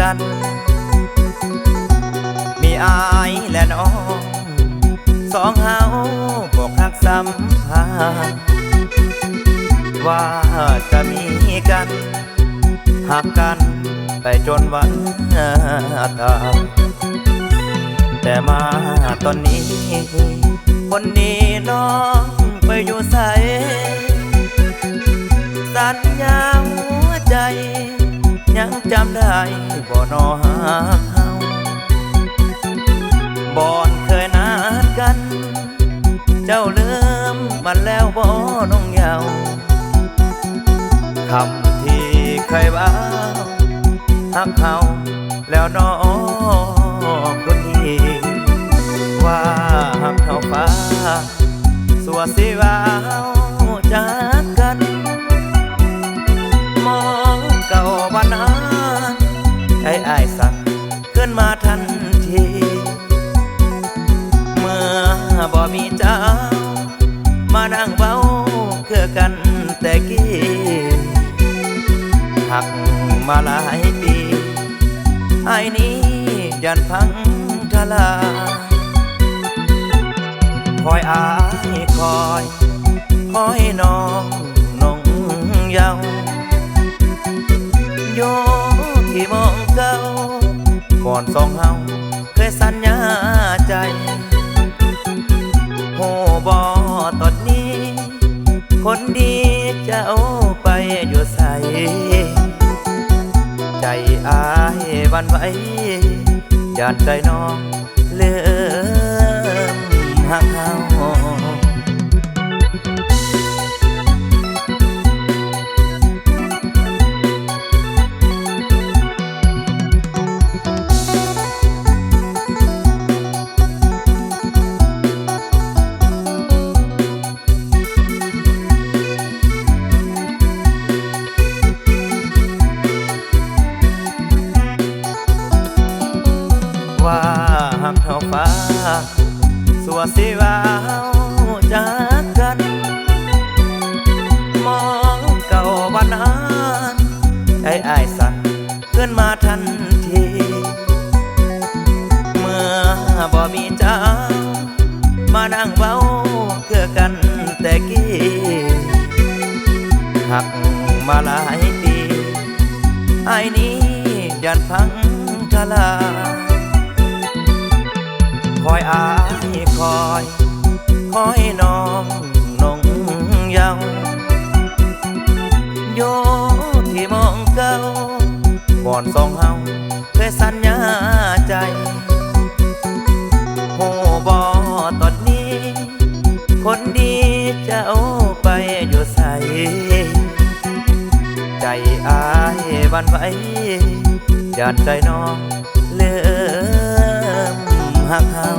กัน มีอายและน้อง สองเฮาบอกหักสัมพันธ์ว่าจะมีกันหักกันไปจนวันตายแต่มาตอนนี้ คนนี้น้องไปอยู่ใสสัญญาหัวใจ จำได้บ่นอหักเฮาบอนเคยนัดกัน เจ้าเลืมมันแล้วบ่น้องเยาวคำที่เคยว่าหักเขาแล้วนอคนดีว่าหักเท่าฟ้าสัวสิว่าว ขึ้นมาทันที เมื่อบ่มีเจ้า มานั่งเบ้าเคือกันแต่กี้หักมาหลายปีไอ้นี้ยันพังทลายคอยอายคอย คอยน้อง อนสองเฮาเคยสัญญาใจโหบอตอนนี้ คนดีจะเอาไปอยู่ใส่ใจอายวันไหวยานใจน้องเลือ สัวสิว่าวจากกัน มองเก่าวันนั้นใจอ้ายสั่นขึ้นมาทันที เมื่อบ่มีเจ้า มานั่งเบาเกือกันแต่กี้หักมาหลายปีไอ้นี้ยันพังทลายคอยอา คอยคอยน้องนงเยาว์โยที่มองเก่าก่อนสองเฮาเคยสัญญาใจโหบอตอนนี้ คนดีจะเอาไปอยู่ใส่ใจอายวันไหวยานใจน้องเลื่อมหักเฮา